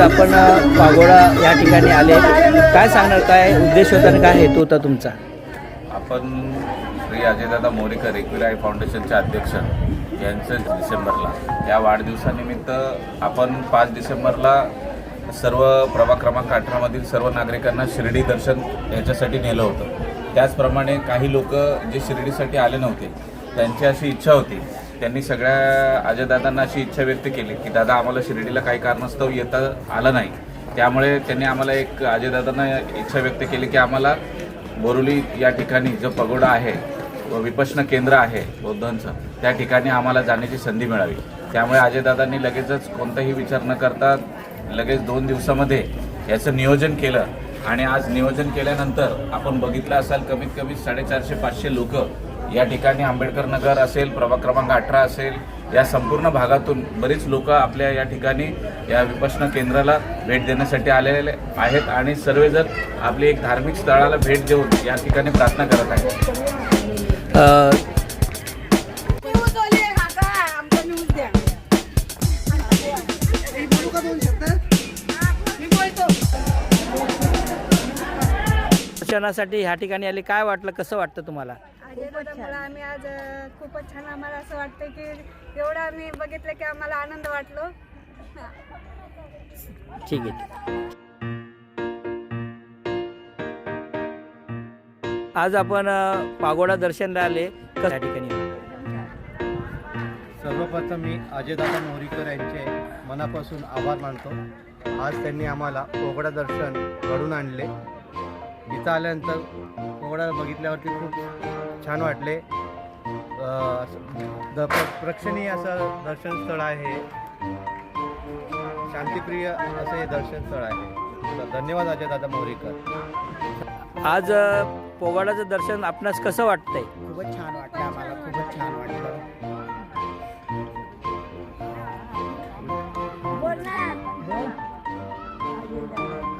आपण पागोडा या ठिकाणी आले. काय सांगणार काय उद्देश होता आणि काय हेतू होता तुमचा? आपण श्री अजयदादा मोरेकर एकविराय फाउंडेशनचे अध्यक्ष यांचं डिसेंबरला. या वाढदिवसानिमित्त आपण पाच डिसेंबरला सर्व प्रभा क्रमांक अठरामधील सर्व नागरिकांना शिर्डी दर्शन याच्यासाठी नेलं होतं. त्याचप्रमाणे काही लोक जे शिर्डीसाठी आले नव्हते त्यांची अशी इच्छा होती त्यांनी सगळ्या अजयदादांना अशी इच्छा व्यक्त केली की दादा आम्हाला शिर्डीला काही कारणास्तव येता आलं नाही. त्यामुळे त्यांनी आम्हाला एक अजयदादांना इच्छा व्यक्त केली की आम्हाला बोरुली या ठिकाणी जो पगोडा आहे व विपश्न केंद्र आहे बौद्धांचं त्या ठिकाणी आम्हाला जाण्याची संधी मिळावी. त्यामुळे अजयदादांनी लगेचच कोणताही विचार न करता लगेच दोन दिवसामध्ये याचं नियोजन केलं. आणि आज नियोजन केल्यानंतर आपण बघितलं असाल कमीत कमी साडेचारशे पाचशे लोक या ठिकाणी आंबेडकर नगर असेल प्रभाग क्रमांक अठरा असेल या संपूर्ण भागातून बरीच लोक आपल्या या ठिकाणी या विपश्न केंद्राला भेट देण्यासाठी आलेले आहेत आणि सर्वजण आपली एक धार्मिक स्थळाला भेट देऊन या ठिकाणी प्रार्थना करत आहेत. दर्शनासाठी ह्या ठिकाणी आले काय वाटलं कसं वाटतं तुम्हाला? आम्ही आज अ, खूपच छान आम्हाला असं वाटतं की एवढं आम्ही बघितलं की आम्हाला आनंद वाटलो. हा. ठीक आहे. आज आपण अ, पागोडा दर्शनला आले कसं या ठिकाणी? सर्वप्रथम मी अजयदादा मोरीकर यांचे मनापासून आभार मानतो. आज त्यांनी आम्हाला पोगडा दर्शन घडून आणले. इथं आल्यानंतर पोगडा बघितल्यावरती खूप छान वाटले. द प्र- प्रेक्षणीय असं दर्शन स्थळ आहे. शांतिप्रिय असं हे दर्शन स्थळ आहे. धन्यवाद अजयदादा मोरीकर. आज अ, पोगाडाचं दर्शन आपणास कसं वाटतंय? खूपच छान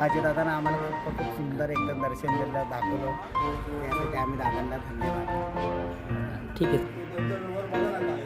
अजितदादानं आम्हाला खूप खूप सुंदर एकदम दर्शन दिलं दाखवलं. त्यासाठी आम्ही दादांना धन्यवाद. ठीक आहे.